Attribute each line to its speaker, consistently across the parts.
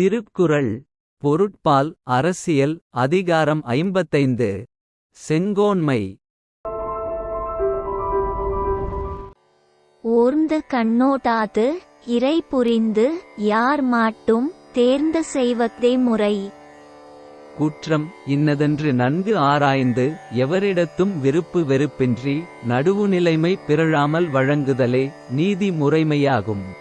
Speaker 1: திருக்குறள் பொருட்பால் அரசியல் அதிகாரம் ஐம்பத்தைந்து செங்கோன்மை.
Speaker 2: ஓர்ந்து கண்ணோடாது இறை புரிந்து யார் மாட்டும் தேர்ந்து செய்வதே முறை.
Speaker 1: குற்றம் இன்னதென்று நன்கு ஆராய்ந்து எவரிடத்தும் விருப்பு வெறுப்பின்றி நடுவுநிலைமை பிறழாமல் வழங்குதலே நீதி முறைமையாகும்.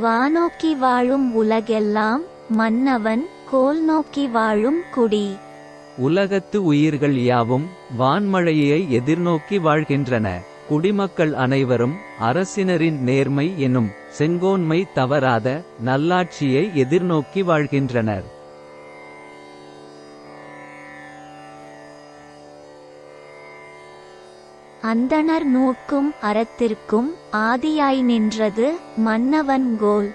Speaker 2: வானோக்கி வாழும் உலகெல்லாம் மன்னவன் கோல் நோக்கி வாழும் குடி.
Speaker 1: உலகத்து உயிர்கள் யாவும் வான்மழையை எதிர்நோக்கி வாழ்கின்றன. குடிமக்கள் அனைவரும் அரசினரின் நேர்மை எனும் செங்கோன்மை தவறாத நல்லாட்சியை எதிர்நோக்கி வாழ்கின்றனர்.
Speaker 2: அந்தணர் நோக்கும் அறத்திற்கும் ஆதியாய் நின்றது மன்னவன் கோல்.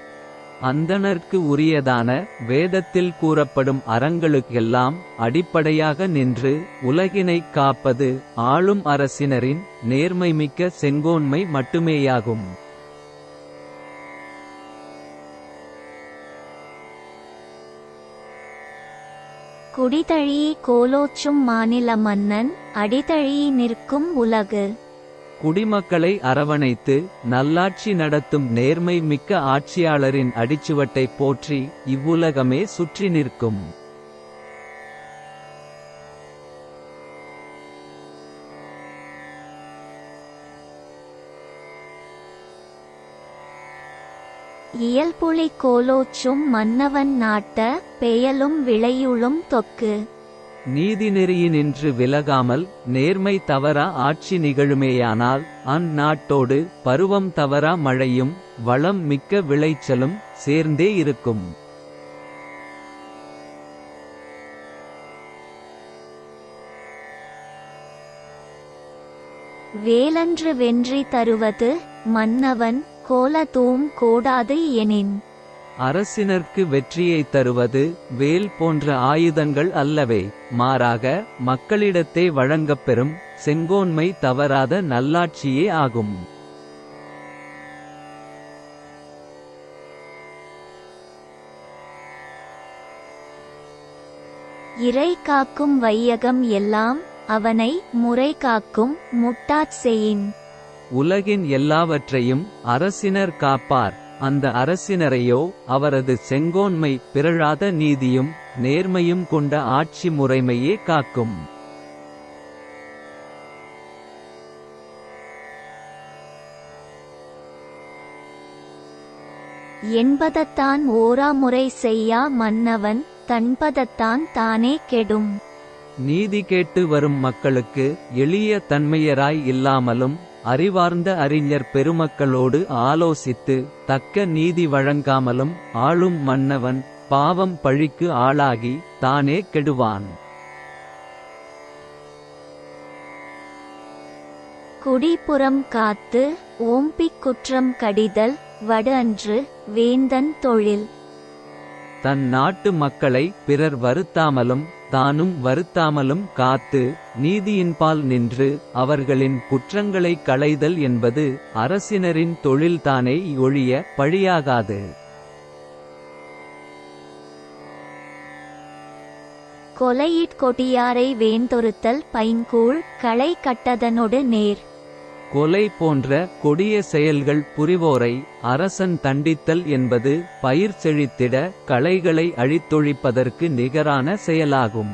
Speaker 1: அந்தணர்க்கு உரியதான வேதத்தில் கூறப்படும் அறங்களுக்கெல்லாம் அடிப்படையாக நின்று உலகினைக் காப்பது ஆளும் அரசினரின் நேர்மைமிக்க செங்கோன்மை மட்டுமேயாகும்.
Speaker 2: குடிதழி கோலோச்சும் மாநில மன்னன் அடிதழி நிற்கும் உலகு.
Speaker 1: குடிமக்களை அரவணைத்து நல்லாட்சி நடத்தும் நேர்மை மிக்க ஆட்சியாளரின் அடிச்சுவட்டை போற்றி இவ்வுலகமே சுற்றி நிற்கும்.
Speaker 2: இயல்புலி கோலோச்சும் மன்னவன் நாட்ட பெயலும் விளையுளும் தொக்கு.
Speaker 1: நீதிநெறியினின்று விலகாமல் நேர்மை தவறா ஆட்சி நிகழுமேயானால் அந்நாட்டோடு பருவம் தவறா மழையும் வளம் மிக்க விளைச்சலும் சேர்ந்தே இருக்கும்.
Speaker 2: வேலன்று வென்றி தருவது மன்னவன் கோலதூம் கோடாது எனின்.
Speaker 1: அரசினர்க்கு வெற்றியை தருவது வேல் போன்ற ஆயுதங்கள் அல்லவே மாறாக மக்களிடத்தே வழங்கப்பெறும் செங்கோன்மை தவறாத நல்லாட்சியே ஆகும்.
Speaker 2: இறை காக்கும் வையகம் எல்லாம் அவனை முறை காக்கும் முட்டாட் செயின்
Speaker 1: உலகின் எல்லாவற்றையும் அரசினர் காப்பார். அந்த அரசினரையோ அவரது செங்கோன்மை பிறழாத நீதியும் நேர்மையும் கொண்ட ஆட்சி முறைமையே காக்கும்.
Speaker 2: என்பதத்தான் ஓரா முறை செய்யா மன்னவன் தன்பதத்தான் தானே கெடும்.
Speaker 1: நீதி கேட்டு வரும் மக்களுக்கு எளிய தன்மையராய் இல்லாமலும் அறிவார்ந்த அறிஞர் பெருமக்களோடு ஆலோசித்து தக்க நீதி வழங்காமலும் ஆளும் மன்னவன் பாவம் பழிக்கு ஆளாகி தானே கெடுவான்.
Speaker 2: குடிப்புறம் காத்து ஓம்பிக் குற்றம் கடிதல் வடு அன்று வேந்தன் தொழில்.
Speaker 1: தன் நாட்டு மக்களை பிறர் வருத்தாமலும் தானும் வருத்தாமலும் காத்து நீதியின்பால் நின்று அவர்களின் குற்றங்களை களைதல் என்பது அரசினரின் தொழில்தானே ஒழிய பழியாகாது.
Speaker 2: கொலையிட் கொடியாரை வேந்தொருத்தல் பைங்கூழ் களை கட்டதனொடு நேர்.
Speaker 1: கொலை போன்ற கொடிய செயல்கள் புரிவோரை அரசன் தண்டித்தல் என்பது பயிர் செழித்திட களைகளை அழித்தொழிப்பதற்கு நிகரான செயலாகும்.